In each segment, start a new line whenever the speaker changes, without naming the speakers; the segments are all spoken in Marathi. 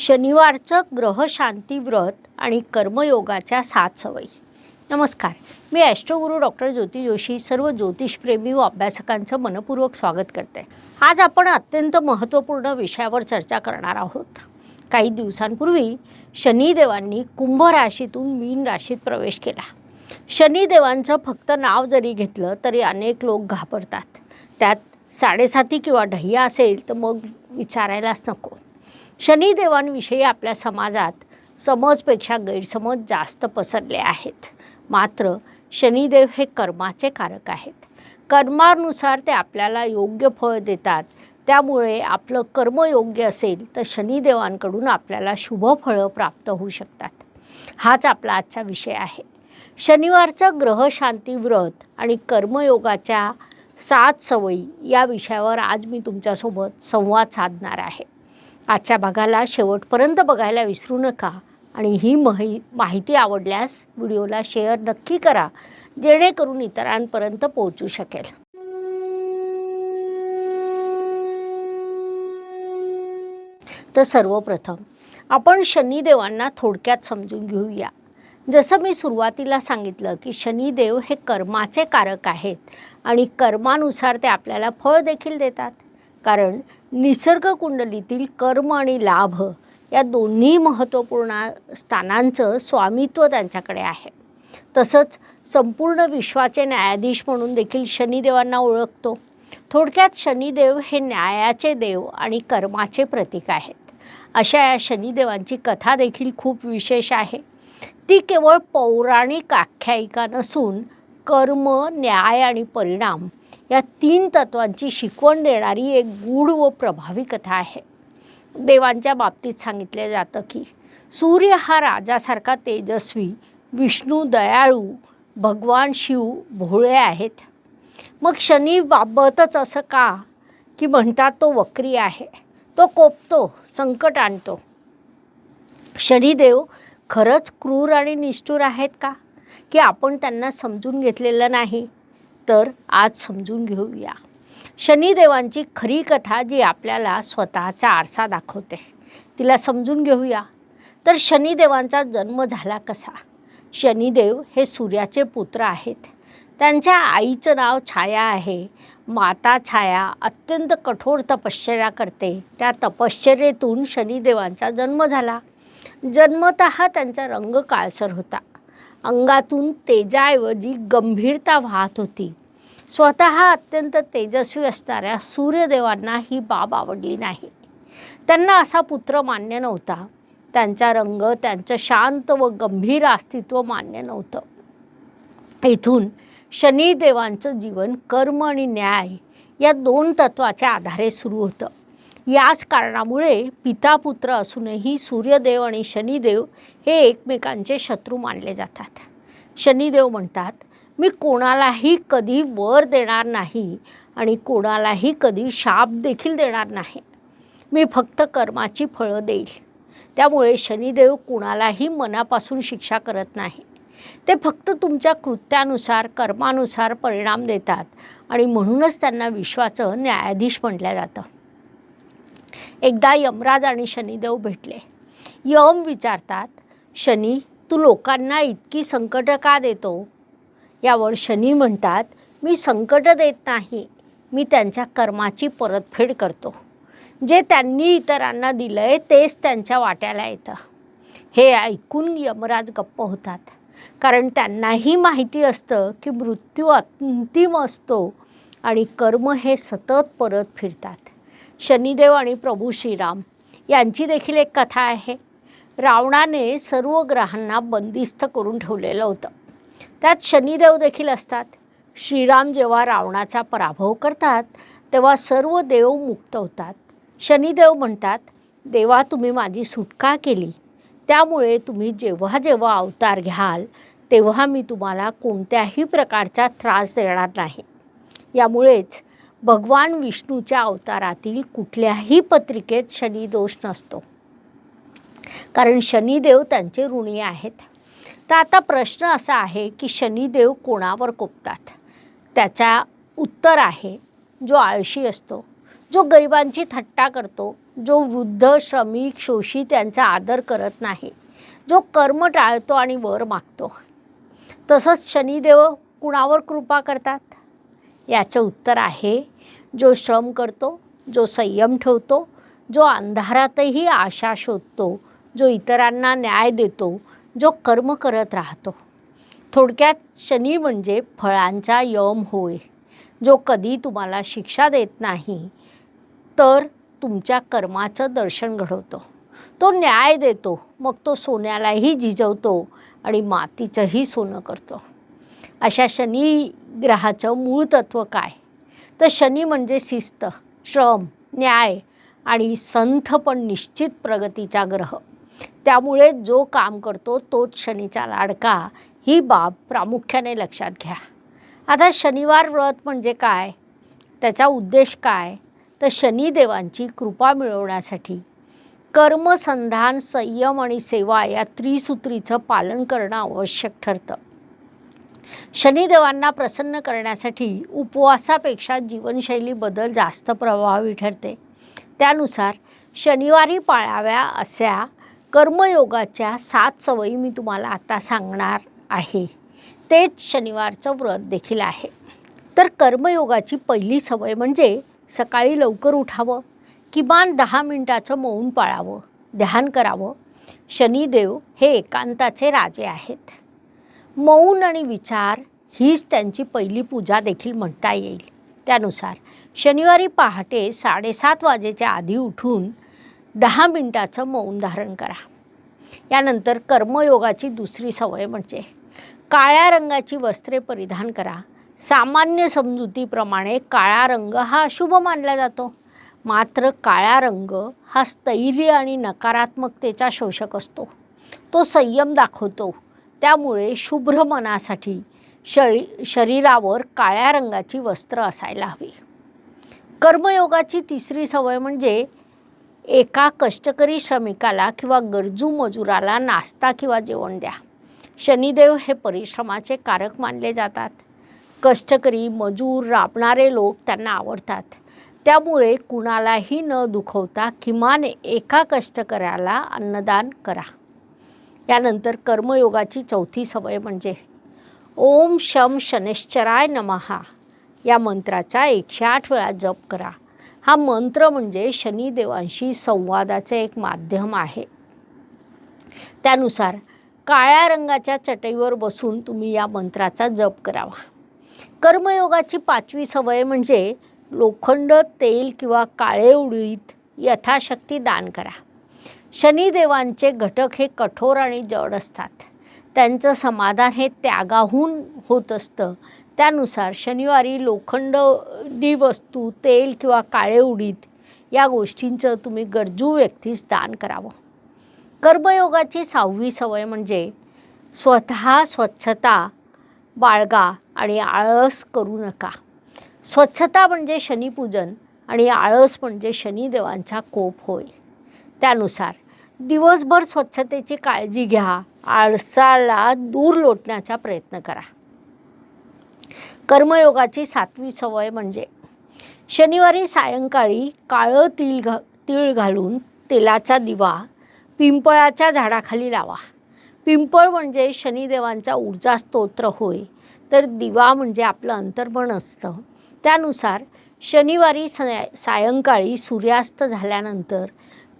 शनिवारचं ग्रहशांती व्रत आणि कर्मयोगाच्या सात सवयी. नमस्कार. मी ॲस्ट्रोगुरू डॉक्टर ज्योती जोशी सर्व ज्योतिषप्रेमी व अभ्यासकांचं मनपूर्वक स्वागत करते. आज आपण अत्यंत महत्त्वपूर्ण विषयावर चर्चा करणार आहोत. काही दिवसांपूर्वी शनिदेवांनी कुंभ राशीतून मीन राशीत प्रवेश केला. शनिदेवांचं फक्त नाव जरी घेतलं तरी अनेक लोक घाबरतात. त्यात साडेसाती किंवा ढहिया असेल तर मग विचारायलाच नको. शनिदेवांविषयी आपल्या समाजात समजपेक्षा गैरसमज जास्त पसरले आहेत. मात्र शनिदेव हे कर्माचे कारक आहेत. कर्मानुसार ते आपल्याला योग्य फळ देतात. त्यामुळे आपलं कर्म योग्य असेल तर शनिदेवांकडून आपल्याला शुभ फळं प्राप्त होऊ शकतात. हाच आपला आजचा विषय आहे. शनिवारचं ग्रहशांती व्रत आणि कर्मयोगाच्या सात सवयी या विषयावर आज मी तुमच्यासोबत संवाद साधणार आहे. आजच्या भागाला शेवटपर्यंत बघायला विसरू नका. आणि ही माहि माहिती आवडल्यास व्हिडिओला शेअर नक्की करा जेणेकरून इतरांपर्यंत पोहोचू शकेल. तर सर्वप्रथम आपण शनिदेवांना थोडक्यात समजून घेऊया. जसं मी सुरुवातीला सांगितलं की शनिदेव हे कर्माचे कारक आहेत आणि कर्मानुसार ते आपल्याला फळ देखील देतात. कारण निसर्ग कुंडलीतील कर्म आणि लाभ या दोन्ही महत्त्वपूर्ण स्थानांचं स्वामित्व त्यांच्याकडे आहे. तसंच संपूर्ण विश्वाचे न्यायाधीश म्हणून देखील शनिदेवांना ओळखतो. थोडक्यात शनिदेव हे न्यायाचे देव आणि कर्माचे प्रतीक आहेत. अशा या शनिदेवांची कथा देखील खूप विशेष आहे. ती केवळ पौराणिक आख्यायिका नसून कर्म न्याय आणि परिणाम या तीन तत्वांची शिकवण देणारी एक गूढ व प्रभावी कथा आहे. देवांच्या बाबतीत सांगितलं जातं की सूर्य हा राजासारखा तेजस्वी विष्णू दयाळू भगवान शिव भोळे आहेत. मग शनी बाबतच असं का? की म्हणतात तो वक्री आहे. तो कोपतो संकट आणतो. शनिदेव खरंच क्रूर आणि निष्ठुर आहेत का? की आपण त्यांना समजून घेतलेलं नाही? तर आज समजून घेऊया. शनिदेवांची खरी कथा जी आपल्याला स्वतःचा आरसा दाखवते तिला समजून घेऊया. तर शनिदेवांचा जन्म झाला कसा? शनिदेव हे सूर्याचे पुत्र आहेत. त्यांच्या आईचं नाव छाया आहे. माता छाया अत्यंत कठोर तपश्चर्या करते. त्या तपश्चर्येतून शनिदेवांचा जन्म झाला. जन्मत त्यांचा रंग काळसर होता. अंगातून तेजाऐवजी गंभीरता वाहत होती. स्वतः अत्यंत तेजस्वी असणाऱ्या सूर्यदेवांना ही बाब आवडली नाही. त्यांना असा पुत्र मान्य नव्हता. त्यांचा रंग त्यांचं शांत व गंभीर अस्तित्व मान्य नव्हतं. इथून शनिदेवांचं जीवन कर्म आणि न्याय या दोन तत्वाच्या आधारे सुरू होतं. याच कारणामुळे पिता पुत्र असूनही सूर्यदेव आणि शनिदेव हे एकमेकांचे शत्रू मानले जातात. शनिदेव म्हणतात मी कोणालाही कधी वर देणार नाही आणि कोणालाही कधी शाप देखील देणार नाही. मी फक्त कर्माची फळं देईल त्यामुळे शनिदेव कुणालाही मनापासून शिक्षा करत नाही. ते फक्त तुमच्या कृत्यानुसार कर्मानुसार परिणाम देतात आणि म्हणूनच त्यांना विश्वाचं न्यायाधीश म्हटलं जातं. एकदा यमराज आणि शनिदेव भेटले. यम विचारतात शनी तू लोकांना इतकी संकटं का देतो? यावर शनी म्हणतात मी संकट देत नाही. मी त्यांच्या कर्माची परतफेड करतो. जे त्यांनी इतरांना दिलं आहे तेच त्यांच्या वाट्याला येतं. हे ऐकून यमराज गप्प होतात. कारण त्यांनाही माहिती असतं की मृत्यू अंतिम असतो आणि कर्म हे सतत परत फिरतात. शनिदेव आणि प्रभू श्रीराम यांची देखील एक कथा आहे. रावणाने सर्व ग्रहांना बंदिस्त करून ठेवलेलं होतं. त्यात शनिदेव देखील असतात. श्रीराम जेव्हा रावणाचा पराभव करतात तेव्हा सर्व देव मुक्त होतात. शनिदेव म्हणतात देवा तुम्ही माझी सुटका केली. त्यामुळे तुम्ही जेव्हा जेव्हा अवतार घ्याल तेव्हा मी तुम्हाला कोणत्याही प्रकारचा त्रास देणार नाही. यामुळेच भगवान विष्णूच्या अवतारातील कुठल्याही पत्रिकेत शनिदोष नसतो. कारण शनिदेव त्यांचे ऋणी आहेत. तर आता प्रश्न असा आहे की शनिदेव कोणावर कोपतात? त्याचा उत्तर आहे जो आळशी असतो जो गरिबांची थट्टा करतो जो वृद्ध श्रमिक शोषित यांचा आदर करत नाही जो कर्म टाळतो आणि वर मागतो. तसंच शनिदेव कुणावर कृपा करतात? याचं उत्तर आहे जो श्रम करतो जो संयम ठेवतो जो अंधारातही आशा शोधतो जो इतरांना न्याय देतो जो कर्म करत राहतो. थोडक्यात शनी म्हणजे फळांचा यम होय. जो कधी तुम्हाला शिक्षा देत नाही तर तुमच्या कर्माचं दर्शन घडवतो. तो न्याय देतो मग तो सोन्यालाही झिजवतो आणि मातीचंही सोनं करतो. अशा शनी ग्रहाचं मूळ तत्त्व काय? तर शनी म्हणजे शिस्त श्रम न्याय आणि संथ पण निश्चित प्रगतीचा ग्रह. त्यामुळे जो काम करतो तोच शनीचा लाडका. ही बाब प्रामुख्याने लक्षात घ्या. आता शनिवार व्रत म्हणजे काय? त्याचा उद्देश काय? तर शनिदेवांची कृपा मिळवण्यासाठी कर्मसंधान संयम आणि सेवा या त्रिसूत्रीचं पालन करणं आवश्यक ठरतं. शनिदेवांना प्रसन्न करण्यासाठी उपवासापेक्षा जीवनशैली बदल जास्त प्रभावी ठरते. त्यानुसार शनिवारी पाळाव्या अशा कर्मयोगाच्या सात सवयी मी तुम्हाला आता सांगणार आहे. तेच शनिवारचं व्रत देखील आहे. तर कर्मयोगाची पहिली सवय म्हणजे सकाळी लवकर उठावं किमान दहा मिनटाचं मौन पाळावं ध्यान करावं. शनिदेव हे एकांताचे राजे आहेत. मौन आणि विचार हीच त्यांची पहिली पूजा देखील म्हणता येईल. त्यानुसार शनिवारी पहाटे साडेसात वाजेच्या आधी उठून दहा मिनटाचं मौन धारण करा. यानंतर कर्मयोगाची दुसरी सवय म्हणजे काळ्या रंगाची वस्त्रे परिधान करा. सामान्य समजुतीप्रमाणे काळा रंग हा अशुभ मानला जातो. मात्र काळा रंग हा स्थैर्य आणि नकारात्मकतेचा शोषक असतो. तो संयम दाखवतो. त्यामुळे शुभ्र मनासाठी शरी शरीरावर काळ्या रंगाची वस्त्र असायला हवी. कर्मयोगाची तिसरी सवय म्हणजे एका कष्टकरी श्रमिकाला किंवा गरजू मजुराला नाश्ता किंवा जेवण द्या. शनिदेव हे परिश्रमाचे कारक मानले जातात. कष्टकरी मजूर राबणारे लोक त्यांना आवडतात. त्यामुळे कुणालाही न दुखवता किमान एका कष्टकऱ्याला अन्नदान करा. यानंतर कर्मयोगाची चौथी सवय म्हणजे ओम शम शनेश्चराय नमहा. या मंत्राचा एकशे आठ वेळा जप करा. हा मंत्र म्हणजे शनिदेवांशी संवादाचे एक माध्यम आहे. त्यानुसार काळ्या रंगाच्या चटईवर बसून तुम्ही या मंत्राचा जप करावा. कर्मयोगाची पाचवी सवय म्हणजे लोखंड तेल किंवा काळे उडीत यथाशक्ती दान करा. शनिदेवांचे घटक हे कठोर आणि जड असतात. त्यांचं समाधान हे त्यागाहून होत असतं. त्यानुसार शनिवारी लोखंडी वस्तू तेल किंवा काळे उडीद या गोष्टींचं तुम्ही गरजू व्यक्तीस दान करावं. कर्मयोगाची सहावी सवय म्हणजे स्वतः स्वच्छता बाळगा आणि आळस करू नका. स्वच्छता म्हणजे शनिपूजन आणि आळस म्हणजे शनिदेवांचा कोप होय. त्यानुसार दिवसभर स्वच्छतेची काळजी घ्या आळसाला दूर लोटण्याचा प्रयत्न करा. कर्मयोगाची सातवी सवय म्हणजे शनिवारी सायंकाळी काळं तिळ घा तीळ घालून तेलाचा दिवा पिंपळाच्या झाडाखाली लावा. पिंपळ म्हणजे शनिदेवांचा ऊर्जा स्तोत्र होय तर दिवा म्हणजे आपलं अंतर्मन असतं. त्यानुसार शनिवारी सायंकाळी सूर्यास्त झाल्यानंतर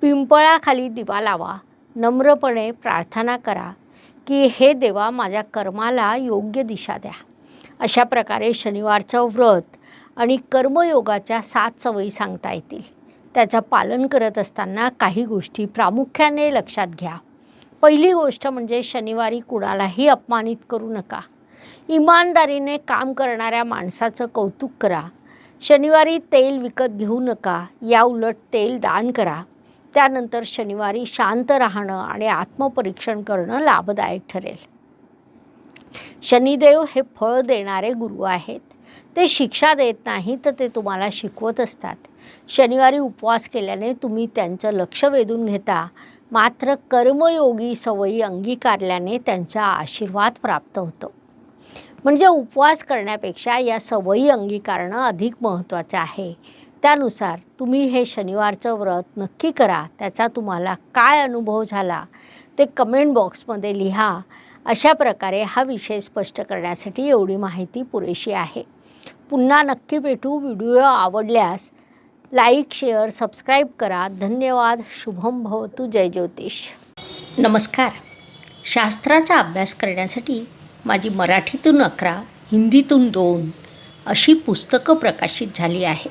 पिंपळाखाली दिवा लावा. नम्रपणे प्रार्थना करा की हे देवा माझ्या कर्माला योग्य दिशा द्या. अशा प्रकारे शनिवारचं व्रत आणि कर्मयोगाच्या सात सवयी सांगता येतील. त्याचं पालन करत असताना काही गोष्टी प्रामुख्याने लक्षात घ्या. पहिली गोष्ट म्हणजे शनिवारी कुणालाही अपमानित करू नका. इमानदारीने काम करणाऱ्या माणसाचं कौतुक करा. शनिवारी तेल विकत घेऊ नका. या उलट तेल दान करा. त्यानंतर शनिवारी शांत राहणं आणि आत्मपरीक्षण करणं लाभदायक ठरेल. शनिदेव हे फळ देणारे गुरु आहेत. ते शिक्षा देत नाही तर ते तुम्हाला शिकवत असतात. शनिवारी उपवास केल्याने तुम्ही त्यांचं लक्ष वेधून घेता. मात्र कर्मयोगी सवयी अंगीकारल्याने त्यांचा आशीर्वाद प्राप्त होतो. म्हणजे उपवास करण्यापेक्षा या सवयी अंगीकारणं अधिक महत्त्वाचं आहे. त्यानुसार तुम्ही हे शनिवारचं व्रत नक्की करा. त्याचा तुम्हाला काय अनुभव झाला ते कमेंट बॉक्समध्ये लिहा. अशा प्रकारे हा विषय स्पष्ट करण्यासाठी एवढी माहिती पुरेशी आहे. पुन्हा नक्की भेटू. व्हिडिओ आवडल्यास लाईक शेअर सबस्क्राईब करा. धन्यवाद. शुभम भवतु. जय ज्योतिष. नमस्कार. शास्त्राचा अभ्यास करण्यासाठी माझी मराठीतून अकरा हिंदीतून दोन अशी पुस्तकं प्रकाशित झाली आहे